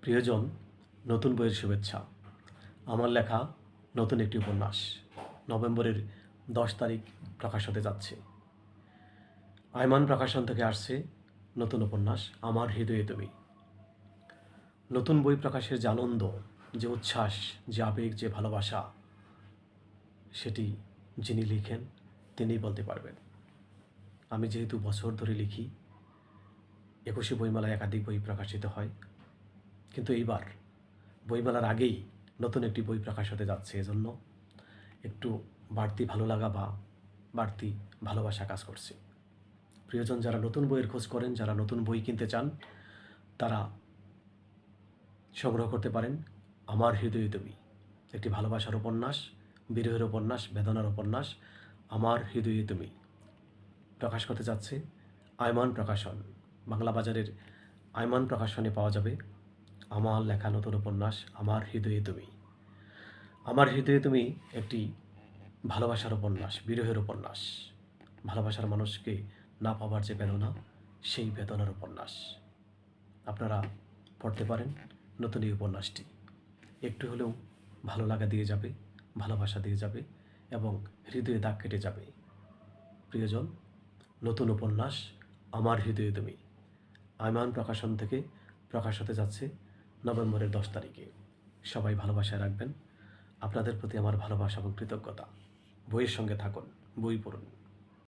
প্রিয়জন, নতুন বইয়ের শুভেচ্ছা। আমার লেখা নতুন একটি উপন্যাস। নভেম্বরের দশ তারিখ প্রকাশ হতে যাচ্ছে। আয়মান প্রকাশন থেকে আসছে নতুন উপন্যাস, আমার হৃদয়ে তুমি। নতুন বই প্রকাশের যে আনন্দ, যে উচ্ছ্বাস, যে আবেগ, যে ভালোবাসা, সেটি যিনি লিখেন, তিনিই বলতে পারবেন। আমি যেহেতু বছর ধরে লিখি, একুশে বইমেলায় একাধিক বই প্রকাশিত হয় কিন্তু এইবার বইমেলার আগেই নতুন একটি বই প্রকাশ হতে যাচ্ছে এজন্য একটু বাড়তি ভালো লাগা বা বাড়তি ভালোবাসা কাজ করছে। প্রিয়জন যারা নতুন বইয়ের খোঁজ করেন, যারা নতুন বই কিনতে চান, তারা সংগ্রহ করতে পারেন আমার হৃদয়ে তুমি একটি ভালোবাসার উপন্যাস, বিরহের উপন্যাস, বেদনার উপন্যাস আমার হৃদয়ে তুমি প্রকাশ করতে যাচ্ছে আয়মান প্রকাশন। বাংলা বাজারের আয়মান প্রকাশনে পাওয়া যাবে। আমার লেখা নতুন উপন্যাস আমার হৃদয়ে তুমি। আমার হৃদয়ে তুমি একটি ভালোবাসার উপন্যাস বিরহের উপন্যাস ভালোবাসার মানুষকে না পাওয়ার যে বেদনা, সেই বেদনার উপন্যাস আপনারা পড়তে পারেন নতুন এই উপন্যাসটি। একটু হলেও ভালো লাগা দিয়ে যাবে, ভালোবাসা দিয়ে যাবে এবং হৃদয়ে দাগ কেটে যাবে। প্রিয়জন, নতুন উপন্যাস, আমার হৃদয়ে তুমি। আয়মান প্রকাশন থেকে প্রকাশ হতে যাচ্ছে নভেম্বরের দশ তারিখে। সবাই ভালোবাসায় রাখবেন। আপনাদের প্রতি আমার ভালোবাসা এবং কৃতজ্ঞতা। বইয়ের সঙ্গে থাকুন, বই পড়ুন।